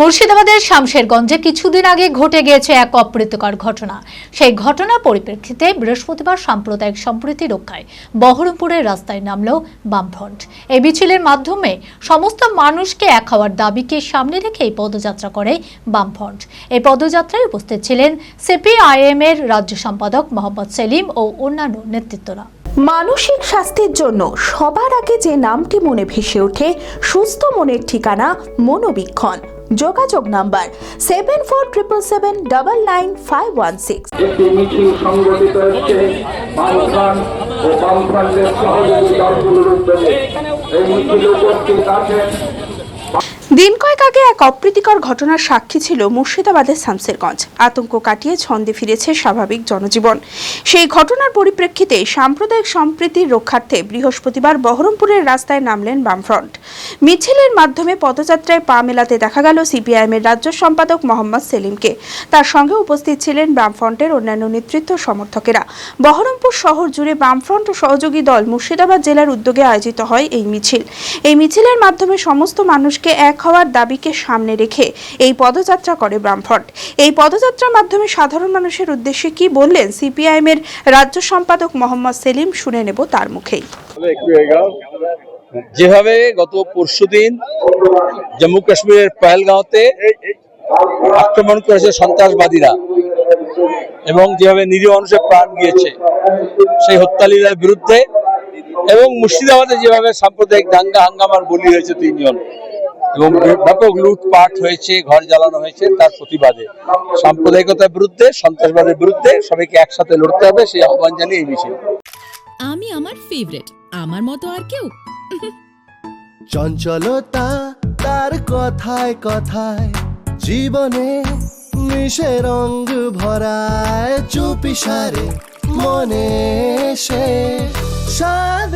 মুর্শিদাবাদের শামশেরগঞ্জে কিছুদিন আগে ঘটে গিয়েছে এক অপ্রীতিকর ঘটনা। সেই ঘটনার পরিপ্রেক্ষিতে বৃহস্পতিবার সাম্প্রদায়িক সম্প্রীতি রক্ষায় বহরমপুরের রাস্তায় নামল বামফ্রন্ট। এই মিছিলের মাধ্যমে সমস্ত মানুষকে এক হওয়ার দাবিকে সামনে রেখে এই পদযাত্রা করে বামফ্রন্ট। এই পদযাত্রায় উপস্থিত ছিলেন সিপিআইএম এর রাজ্য সম্পাদক মোহাম্মদ সেলিম ও অন্যান্য নেতৃত্বরা। মানসিক স্বাস্থ্যের জন্য সবার আগে যে নামটি মনে ভেসে ওঠে, সুস্থ মনের ঠিকানা মনোবীক্ষণ। যোগাযোগ number seven four triple seven double nine five one six. একটি মিছিল সংগঠিত হচ্ছে সহযোগী দলগুলোর উদ্যোগে। এই মিছিল উপস্থিত দিন কয়েক আগে এক অপ্রীতিকর ঘটনার সাক্ষী ছিল মুর্শিদাবাদের শামসেরগঞ্জ। আতঙ্ক কাটিয়ে ছন্দে ফিরেছে স্বাভাবিক জনজীবন। সেই ঘটনার পরিপ্রেক্ষিতে সাম্প্রদায়িক সম্প্রীতির রক্ষার্থে বৃহস্পতিবার বহরমপুরের রাস্তায় নামলেন বামফ্রন্ট। মিছিলের মাধ্যমে পদযাত্রায় পা মেলাতে দেখা গেল সিপিআইএমের রাজ্য সম্পাদক মোহাম্মদ সেলিমকে। তার সঙ্গে উপস্থিত ছিলেন বামফ্রন্টের অন্যান্য নেতৃত্ব সমর্থকেরা। বহরমপুর শহর জুড়ে বামফ্রন্ট ও সহযোগী দল মুর্শিদাবাদ জেলার উদ্যোগে আয়োজিত হয় এই মিছিল। এই মিছিলের মাধ্যমে সমস্ত মানুষকে এক হওয়ার দাবিকে সামনে রেখে এই পদযাত্রা করে বামফ্রন্ট। এই পদযাত্রার মাধ্যমে সাধারণ মানুষের উদ্দেশ্যে কি বললেন সিপিআইএম এর রাজ্য সম্পাদক মোহাম্মদ সেলিম, শুনে নেব তার মুখেই। যেভাবে গত পরশুদিন জম্মু কাশ্মীরের পহেলগাঁওতে আক্রমণ করেছে সন্ত্রাসবাদীরা এবং যেভাবে নিরীহ মানুষের প্রাণ গিয়েছে সেই হত্যালীলার বিরুদ্ধে এবং মুর্শিদাবাদে যেভাবে সাম্প্রদায়িক দাঙ্গা হাঙ্গামার বলি হয়েছে তিনজন। এবং ব্যাপক লুটপাট হয়েছে ঘর জ্বালানো হয়েছে তার প্রতিবাদে। সাম্প্রদায়িকতার বিরুদ্ধে সন্ত্রাসবাদের বিরুদ্ধে সবাইকে একসাথে লড়তে হবে সেই আহ্বান জানিয়ে এই মিছিল আমি আমার ফেভারিট আমার মতো আর কেউ। চঞ্চলতা তার কথায় কথায় জীবনে মিশে রঙ ভরায় চুপি সারে মনে সে সাদে